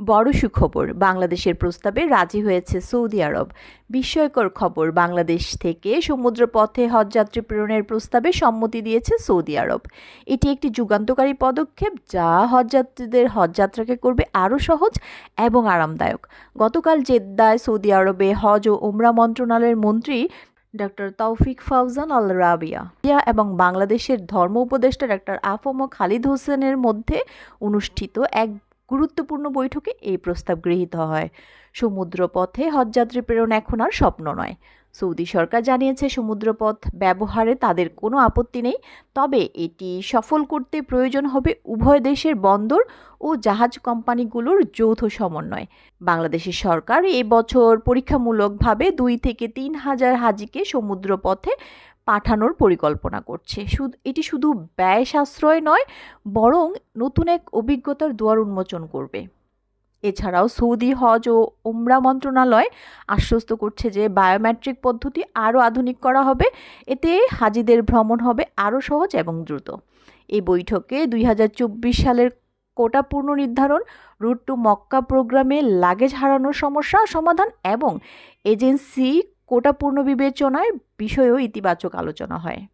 বড় সুখবর। বাংলাদেশের প্রস্তাবে রাজি হয়েছে সৌদি আরব। বিস্ময়কর খবর, বাংলাদেশ থেকে সমুদ্রপথে হজযাত্রী প্রেরণের প্রস্তাবে সম্মতি দিয়েছে সৌদি আরব। এটি একটি যুগান্তকারী পদক্ষেপ যা হজযাত্রীদের হজযাত্রাকে করবে আরও সহজ এবং আরামদায়ক। গতকাল জেদ্দায় সৌদি আরবে হজ ও ওমরা মন্ত্রণালয়ের মন্ত্রী ডক্টর তৌফিক ফাউজান আল রাবিয়া এবং বাংলাদেশের ধর্ম উপদেষ্টা ডক্টর আফম খালিদ হোসেনের মধ্যে অনুষ্ঠিত এক গুরুত্বপূর্ণ বৈঠকে এই প্রস্তাব গৃহীত হয়। সমুদ্রপথে হজযাত্রী প্রেরণ এখন আর স্বপ্ন নয়। সৌদি সরকার জানিয়েছে, সমুদ্রপথ ব্যবহারে তাদের কোনো আপত্তি নেই, তবে এটি সফল করতে প্রয়োজন হবে উভয় দেশের বন্দর ও জাহাজ কোম্পানিগুলোর যৌথ সমন্বয়। বাংলাদেশের সরকার এবছর পরীক্ষামূলকভাবে দুই থেকে তিন হাজার হাজিকে সমুদ্রপথে পাঠানোর পরিকল্পনা করছে। শুধু, এটি শুধু ব্যয় সাশ্রয় নয়, বরং নতুন এক অভিজ্ঞতার দুয়ার উন্মোচন করবে। এছাড়াও সৌদি হজ ও ওমরা মন্ত্রণালয় আশ্বস্ত করছে যে বায়োমেট্রিক পদ্ধতি আরও আধুনিক করা হবে, এতে হাজিদের ভ্রমণ হবে আরও সহজ এবং দ্রুত। এই বৈঠকে দুই হাজার চব্বিশ সালের কোটা পুনর্নির্ধারণ, রুট টু মক্কা প্রোগ্রামে লাগেজ হারানোর সমস্যা, সমাধান এবং এজেন্সি কোটা পুনর্বিবেচনায় বিষয়েও ইতিবাচক আলোচনা হয়।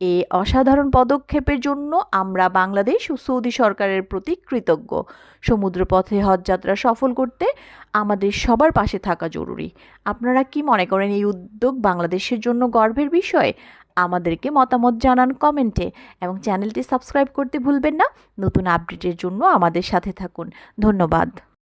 এ অসাধারণ পদক্ষেপের জন্য আমরা বাংলাদেশ ও সৌদি সরকারের প্রতি কৃতজ্ঞ। সমুদ্রপথে হজযাত্রা সফল করতে আমাদের সবার পাশে থাকা জরুরি। আপনারা কি মনে করেন এই উদ্যোগ বাংলাদেশের জন্য গর্বের বিষয়? আমাদেরকে মতামত জানান কমেন্টে এবং চ্যানেলটি সাবস্ক্রাইব করতে ভুলবেন না। নতুন আপডেটের জন্য আমাদের সাথে থাকুন। ধন্যবাদ।